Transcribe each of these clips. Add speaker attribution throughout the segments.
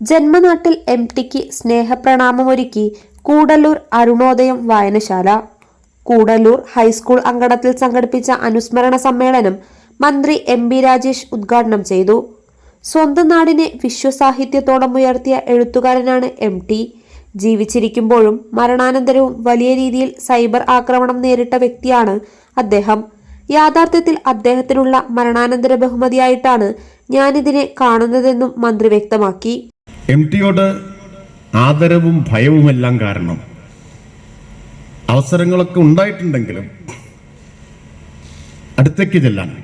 Speaker 1: ജന്മനാട്ടിൽ M ടിക്ക് സ്നേഹപ്രണാമമൊരുക്കി കൂടല്ലൂർ അരുണോദയം വായനശാല. കൂടല്ലൂർ ഹൈസ്കൂൾ അങ്കണത്തിൽ സംഘടിപ്പിച്ച അനുസ്മരണ സമ്മേളനം മന്ത്രി എം ബി രാജേഷ് ഉദ്ഘാടനം ചെയ്തു. സ്വന്തം നാടിനെ വിശ്വസാഹിത്യത്തോളം ഉയർത്തിയ എഴുത്തുകാരനാണ് എം ടി ജീവിച്ചിരിക്കുമ്പോഴും മരണാനന്തരവും വലിയ രീതിയിൽ സൈബർ ആക്രമണം നേരിട്ട വ്യക്തിയാണ് അദ്ദേഹം. യാഥാർത്ഥ്യത്തിൽ അദ്ദേഹത്തിനുള്ള മരണാനന്തര ബഹുമതിയായിട്ടാണ് ഞാനിതിനെ കാണുന്നതെന്നും മന്ത്രി വ്യക്തമാക്കി.
Speaker 2: എം ടിയോട് ആദരവും ഭയവുമെല്ലാം കാരണം അവസരങ്ങളൊക്കെ ഉണ്ടായിട്ടുണ്ടെങ്കിലും അടുത്തേക്ക് ചെല്ലാൻ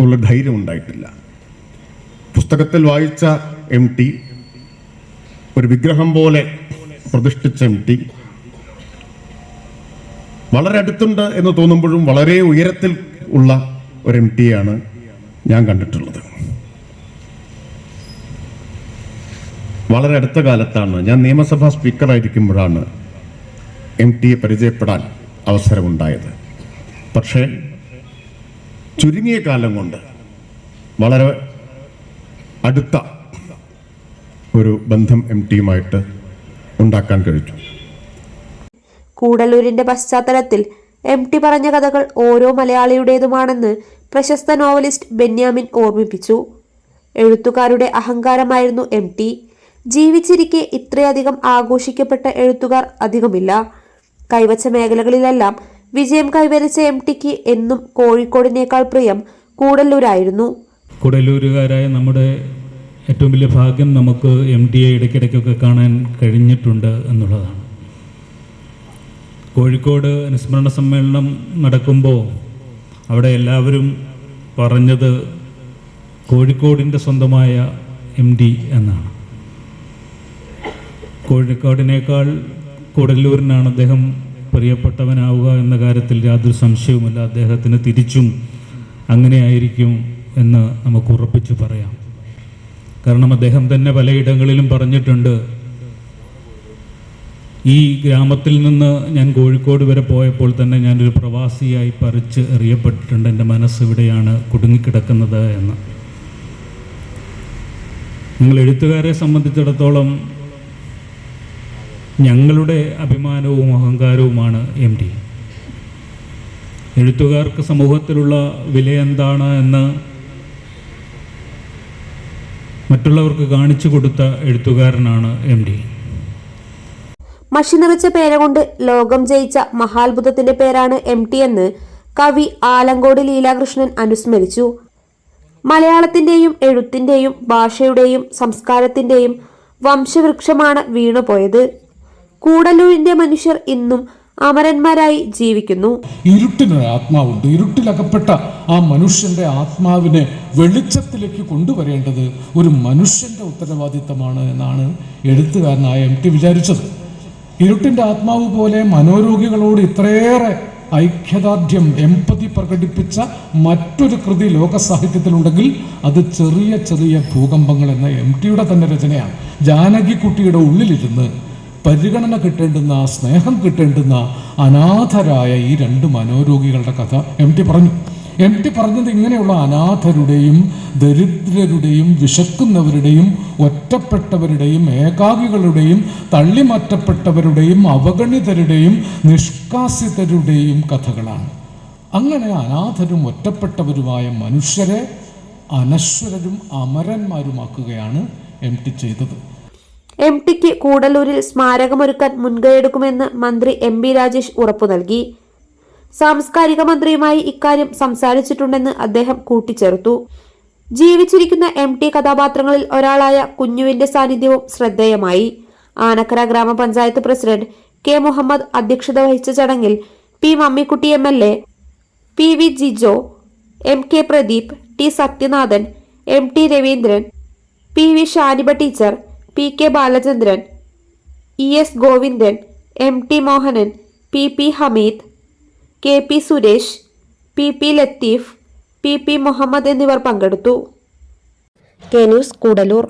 Speaker 2: ഉള്ള ധൈര്യം ഉണ്ടായിട്ടില്ല. പുസ്തകത്തിൽ വായിച്ച എം ടി ഒരു വിഗ്രഹം പോലെ പ്രതിഷ്ഠിച്ച എം ടി വളരെ അടുത്തുണ്ട് എന്ന് തോന്നുമ്പോഴും വളരെ ഉയരത്തിൽ ഉള്ള ഒരു എം ടിയാണ് ഞാൻ കണ്ടിട്ടുള്ളത്. വളരെ അടുത്ത കാലത്താണ്. ഞാൻ നിയമസഭാ സ്പീക്കറായിരിക്കുമ്പോഴാണ് എം ടിയെ പരിചയപ്പെടാൻ അവസരമുണ്ടായത്. പക്ഷേ ചുരുങ്ങിയ കാലം കൊണ്ട് വളരെ അടുത്ത ഒരു ബന്ധം എം ടിയുമായിട്ട് ഉണ്ടാക്കാൻ കഴിഞ്ഞു.
Speaker 1: കൂടല്ലൂരിന്റെ പശ്ചാത്തലത്തിൽ എം ടി പറഞ്ഞ കഥകൾ ഓരോ മലയാളിയുടേതുമാണെന്ന് പ്രശസ്ത നോവലിസ്റ്റ് ബെന്യാമിൻ ഓർമ്മിപ്പിച്ചു. എഴുത്തുകാരുടെ അഹങ്കാരമായിരുന്നു എം ടി. ജീവിച്ചിരിക്കെ ഇത്രയധികം ആഘോഷിക്കപ്പെട്ട എഴുത്തുകാർ അധികമില്ല. കൈവച്ച മേഖലകളിലെല്ലാം വിജയം കൈവരിച്ച എം ടിക്ക് എന്നും കോഴിക്കോടിനേക്കാൾ പ്രിയം കൂടല്ലൂരായിരുന്നു.
Speaker 3: കൂടല്ലൂരുകാരായ നമ്മുടെ ഏറ്റവും വലിയ ഭാഗ്യം നമുക്ക് എം ടി എ ഇടയ്ക്കിടയ്ക്കൊക്കെ കാണാൻ കഴിഞ്ഞിട്ടുണ്ട് എന്നുള്ളതാണ്. കോഴിക്കോട് അനുസ്മരണ സമ്മേളനം നടക്കുമ്പോൾ അവിടെ എല്ലാവരും പറഞ്ഞത് കോഴിക്കോടിന്റെ സ്വന്തമായ എം ഡി എന്നാണ്. കോഴിക്കോടിനേക്കാൾ കൂടല്ലൂരിനാണ് അദ്ദേഹം പ്രിയപ്പെട്ടവനാവുക എന്ന കാര്യത്തിൽ യാതൊരു സംശയവുമില്ല. അദ്ദേഹത്തിന് തിരിച്ചും അങ്ങനെയായിരിക്കും എന്ന് നമുക്ക് ഉറപ്പിച്ചു പറയാം. കാരണം അദ്ദേഹം തന്നെ പലയിടങ്ങളിലും പറഞ്ഞിട്ടുണ്ട്. ഈ ഗ്രാമത്തിൽ നിന്ന് ഞാൻ കോഴിക്കോട് വരെ പോയപ്പോൾ തന്നെ ഞാനൊരു പ്രവാസിയായി പറിച്ച് എറിയപ്പെട്ടിട്ടുണ്ട്. എന്റെ മനസ്സ് ഇവിടെയാണ് കുടുങ്ങിക്കിടക്കുന്നത് എന്ന്. നിങ്ങൾ എഴുത്തുകാരെ സംബന്ധിച്ചിടത്തോളം ഞങ്ങളുടെ അഭിമാനവും അഹങ്കാരവുമാണ് എം ഡി എഴുത്തുകാർക്ക് സമൂഹത്തിലുള്ള വില എന്താണ് എന്ന് മറ്റുള്ളവർക്ക് കാണിച്ചു കൊടുത്ത എഴുത്തുകാരനാണ് എം ഡി
Speaker 1: മഷി നിറച്ച പേര കൊണ്ട് ലോകം ജയിച്ച മഹാത്ഭുതത്തിന്റെ പേരാണ് എം ടി എന്ന് കവി ആലങ്കോട് ലീലാകൃഷ്ണൻ അനുസ്മരിച്ചു. മലയാളത്തിന്റെയും എഴുത്തിന്റെയും ഭാഷയുടെയും സംസ്കാരത്തിന്റെയും വംശവൃക്ഷമാണ് വീണുപോയത്. കൂടല്ലൂരിന്റെ മനുഷ്യർ ഇന്നും അമരന്മാരായി ജീവിക്കുന്നു.
Speaker 4: ഇരുട്ടിനൊരു ആത്മാവുണ്ട്. ഇരുട്ടിലകപ്പെട്ട ആ മനുഷ്യന്റെ ആത്മാവിനെ വെളിച്ചത്തിലേക്ക് കൊണ്ടുവരേണ്ടത് ഒരു മനുഷ്യന്റെ ഉത്തരവാദിത്തമാണ് എന്നാണ് എഴുത്തുകാരനായ എം ടി വിചാരിച്ചത്. ഇരുട്ടിന്റെ ആത്മാവ് പോലെ മനോരോഗികളോട് ഇത്രയേറെ ഐക്യദാർഢ്യം എമ്പതി പ്രകടിപ്പിച്ച മറ്റൊരു കൃതി ലോക സാഹിത്യത്തിലുണ്ടെങ്കിൽ അത് ചെറിയ ചെറിയ ഭൂകമ്പങ്ങൾ എന്ന എം ടിയുടെ തന്നെ രചനയാണ്. ജാനകിക്കുട്ടിയുടെ ഉള്ളിലിരുന്ന് പരിഗണന കിട്ടേണ്ടുന്ന സ്നേഹം കിട്ടേണ്ടുന്ന അനാഥരായ ഈ രണ്ട് മനോരോഗികളുടെ കഥ എം ടി പറഞ്ഞു. എം ടി പറഞ്ഞത് ഇങ്ങനെയുള്ള അനാഥരുടെയും ദരിദ്രരുടെയും വിശക്കുന്നവരുടെയും ഒറ്റപ്പെട്ടവരുടെയും ഏകാഗികളുടെയും തള്ളിമാറ്റപ്പെട്ടവരുടെയും അവഗണിതരുടെയും നിഷ്കാസിതരുടെയും കഥകളാണ്. അങ്ങനെ അനാഥരും ഒറ്റപ്പെട്ടവരുമായ മനുഷ്യരെ അനശ്വരരും അമരന്മാരുമാക്കുകയാണ് എം ടി ചെയ്തത്.
Speaker 1: എം ടിക്ക് കൂടല്ലൂരിൽ സ്മാരകമൊരുക്കാൻ മുൻകൈയെടുക്കുമെന്ന് മന്ത്രി എം ബി രാജേഷ് ഉറപ്പു നൽകി. സാംസ്കാരിക മന്ത്രിയുമായി ഇക്കാര്യം സംസാരിച്ചിട്ടുണ്ടെന്ന് അദ്ദേഹം കൂട്ടിച്ചേർത്തു. ജീവിച്ചിരിക്കുന്ന എം ടി കഥാപാത്രങ്ങളിൽ ഒരാളായ കുഞ്ഞുവിന്റെ സാന്നിധ്യവും ശ്രദ്ധേയമായി. ആനക്കര ഗ്രാമപഞ്ചായത്ത് പ്രസിഡന്റ് കെ മുഹമ്മദ് അധ്യക്ഷത വഹിച്ച ചടങ്ങിൽ P Mammikutty M L A P V Jijo M K Pradeep T Sathyanathan M T Raveendran P V Shaniba teacher P K Balachandran E S Govindan M T Mohanan P P Hameed K P Suresh P P Latheef P P Muhammad എന്നിവർ പങ്കെടുത്തു. K news Kudallur.